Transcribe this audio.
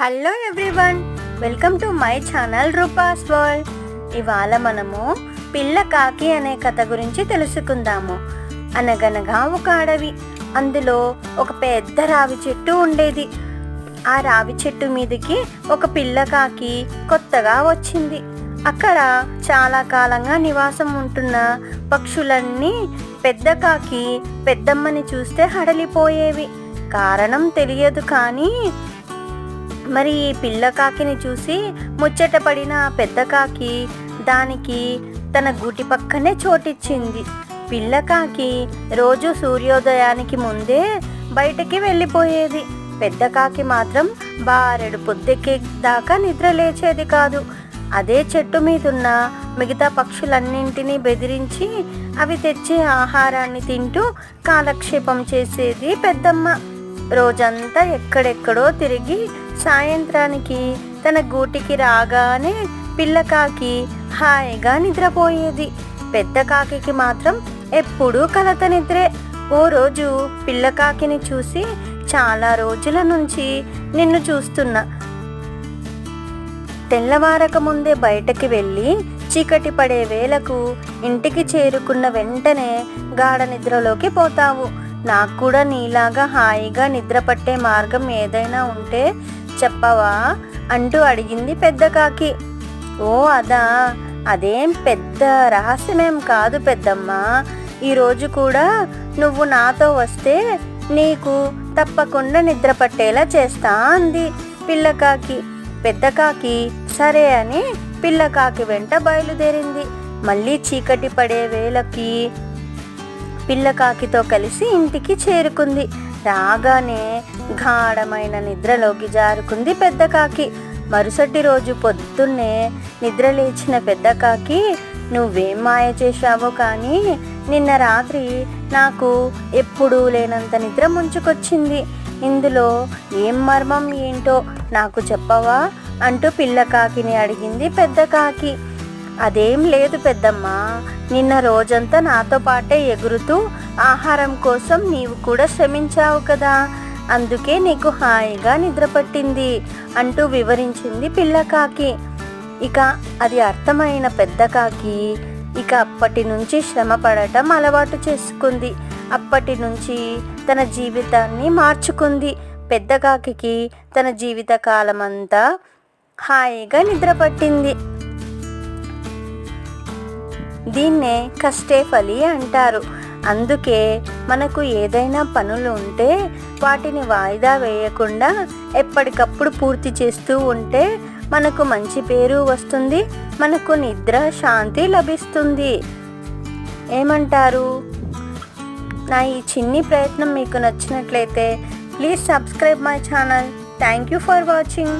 Hello everyone welcome to my channel Roopa's world. ఇవాళ మనము పిల్ల కాకి అనే కథ గురించి తెలుసుకుందాము. అనగనగా ఒక అడవి అందులో ఒక పెద్ద రావి చెట్టు ఉండేది. ఆ రావి చెట్టు మీదకి ఒక పిల్ల కాకి కొత్తగా వచ్చింది. అక్కడ చాలా కాలంగా నివాసం ఉంటున్న పక్షులన్నీ పెద్ద కాకి పెద్దమ్మని చూస్తే హడలిపోయేవి. కారణం తెలియదు కానీ మరి ఈ పిల్ల కాకిని చూసి ముచ్చట పడిన పెద్ద కాకి దానికి తన గూటి పక్కనే చోటిచ్చింది. పిల్ల కాకి రోజు సూర్యోదయానికి ముందే బయటికి వెళ్ళిపోయేది. పెద్ద కాకి మాత్రం బారెడు పొద్దుకే దాకా నిద్ర లేచేది కాదు. అదే చెట్టు మీదున్న మిగతా పక్షులన్నింటినీ బెదిరించి అవి తెచ్చే ఆహారాన్ని తింటూ కాలక్షేపం చేసేది పెద్దమ్మ. రోజంతా ఎక్కడెక్కడో తిరిగి సాయంత్రానికి తన గూటికి రాగానే పిల్లకాకి హాయిగా నిద్రపోయేది. పెద్ద కాకి మాత్రం ఎప్పుడూ కలత నిద్రే. ఓ రోజు పిల్లకాకిని చూసి చాలా రోజుల నుంచి నిన్ను చూస్తున్నా. తెల్లవారక ముందే బయటకి వెళ్ళి చీకటి పడే వేళకు ఇంటికి చేరుకున్న వెంటనే గాఢ నిద్రలోకి పోతావు. నాకు కూడా నీలాగా హాయిగా నిద్ర పట్టే మార్గం ఏదైనా ఉంటే చెప్పవా? అంటూ అడిగింది పెద్ద కాకి. ఓ అదా. అదేం పెద్ద రహస్యమేం కాదు పెద్దమ్మ. ఈరోజు కూడా నువ్వు నాతో వస్తే నీకు తప్పకుండా నిద్ర పట్టేలా చేస్తా అంది పిల్లకాకి పెద్ద కాకి సరే అని పిల్లకాకి వెంట బయలుదేరింది. మళ్ళీ చీకటి పడే వేళకి పిల్లకాకితో కలిసి ఇంటికి చేరుకుంది. రాగానే గాఢమైన నిద్రలోకి జారుకుంది పెద్ద కాకి. మరుసటి రోజు పొద్దున్నే నిద్ర లేచిన పెద్ద కాకి నువ్వేం మాయ చేశావో కానీ నిన్న రాత్రి నాకు ఎప్పుడూ లేనంత నిద్ర ముంచుకొచ్చింది. ఇందులో ఏం మర్మం ఏంటో నాకు చెప్పవా? అంటూ పిల్ల కాకిని అడిగింది పెద్ద కాకి. అదేం లేదు పెద్దమ్మ. నిన్న రోజంతా నాతో పాటే ఎగురుతూ ఆహారం కోసం నీవు కూడా శ్రమించావు కదా. అందుకే నీకు హాయిగా నిద్ర పట్టింది అంటూ వివరించింది పిల్లకాకి ఇక అది అర్థమైన పెద్ద కాకి ఇక అప్పటి నుంచి శ్రమ పడటం అలవాటు చేసుకుంది. అప్పటి నుంచి తన జీవితాన్ని మార్చుకుంది. పెద్ద కాకి తన జీవిత కాలమంతా హాయిగా నిద్రపట్టింది. దీన్నే కష్టే ఫలి అంటారు. అందుకే మనకు ఏదైనా పనులు ఉంటే వాటిని వాయిదా వేయకుండా ఎప్పటికప్పుడు పూర్తి చేస్తూ ఉంటే మనకు మంచి పేరు వస్తుంది మనకు నిద్ర శాంతి లభిస్తుంది. ఏమంటారు? నా ఈ చిన్ని ప్రయత్నం మీకు నచ్చినట్లయితే please subscribe my channel. Thank you for watching.